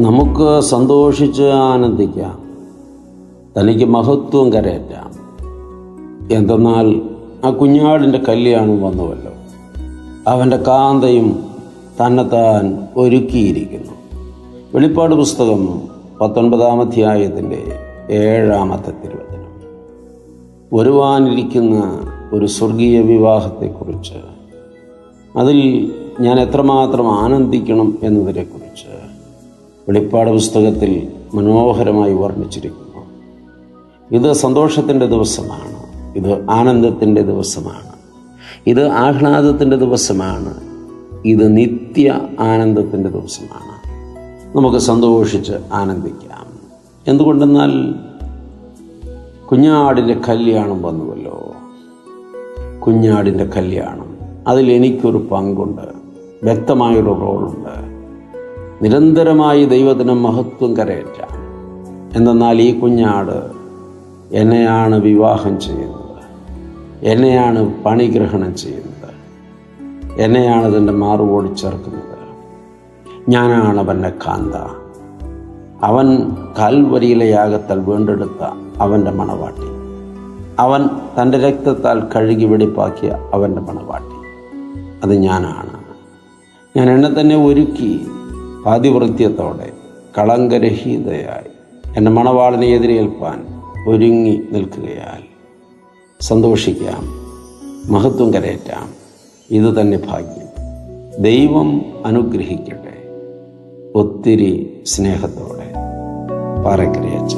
നമുക്ക് സന്തോഷിച്ച് ആനന്ദിക്കാം. തനിക്ക് മഹത്വം കരയറ്റാം. എന്തെന്നാൽ ആ കുഞ്ഞാടിന്റെ കല്യാണം വന്നുവല്ലോ. അവന്റെ കാന്തയും തന്നെത്താൻ ഒരുക്കിയിരിക്കുന്നു. വെളിപ്പാട് പുസ്തകം പത്തൊൻപതാം അധ്യായത്തിന്റെ ഏഴാമത്തെ തിരുവചനം. വരുവാനിരിക്കുന്ന ഒരു സ്വർഗീയ വിവാഹത്തെക്കുറിച്ച് അതിൽ ഞാൻ എത്രമാത്രം ആനന്ദിക്കണം എന്നതിനെക്കുറിച്ച് വെളിപ്പാട് പുസ്തകത്തിൽ മനോഹരമായി വർണിച്ചിരിക്കുന്നു. ഇത് സന്തോഷത്തിന്റെ ദിവസമാണ്. ഇത് ആനന്ദത്തിന്റെ ദിവസമാണ്. ഇത് ആഹ്ലാദത്തിന്റെ ദിവസമാണ്. ഇത് നിത്യ ആനന്ദത്തിന്റെ ദിവസമാണ്. നമുക്ക് സന്തോഷിച്ച് ആനന്ദിക്കാം. എന്തുകൊണ്ടെന്നാൽ കുഞ്ഞാടിന്റെ കല്യാണം വന്നുവല്ലോ. കുഞ്ഞാടിന്റെ കല്യാണം. അതിൽ എനിക്കൊരു പങ്കുണ്ട്. വ്യക്തമായൊരു റോളുണ്ട്. നിരന്തരമായി ദൈവത്തിന് മഹത്വം കരയറ്റാം. എന്തെന്നാൽ ഈ കുഞ്ഞാട് എന്നെയാണ് വിവാഹം ചെയ്യുന്നത്. എന്നെയാണ് പണിഗ്രഹണം ചെയ്യുന്നത്. എന്നെയാണ് അതിന്റെ മാറുപോടി ചേർക്കുന്നത്. ഞാനാണ് അവന്റെ കാന്ത. അവൻ കാൽവരിയിലെ യാഗത്താൽ വീണ്ടെടുത്ത അവന്റെ മണവാട്ടി. അവൻ തന്റെ രക്തത്താൽ കഴുകി വെടിപ്പാക്കിയ അവന്റെ മണവാട്ടി. അത് ഞാനാണ്. ഞാൻ എന്നെ തന്നെ ഒരുക്കി പാതിവൃത്യത്തോടെ കളങ്കരഹിതയായി. എന്റെ മണവാളിനെ എതിരേൽപ്പാൻ ഒരുങ്ങി നിൽക്കുകയാൽ സന്തോഷിക്കാം മഹത്വം കരയറ്റാം. ഇതുതന്നെ ഭാഗ്യം. ദൈവം അനുഗ്രഹിക്കട്ടെ. ഒത്തിരി സ്നേഹത്തോടെ പാറക്കരയച്ച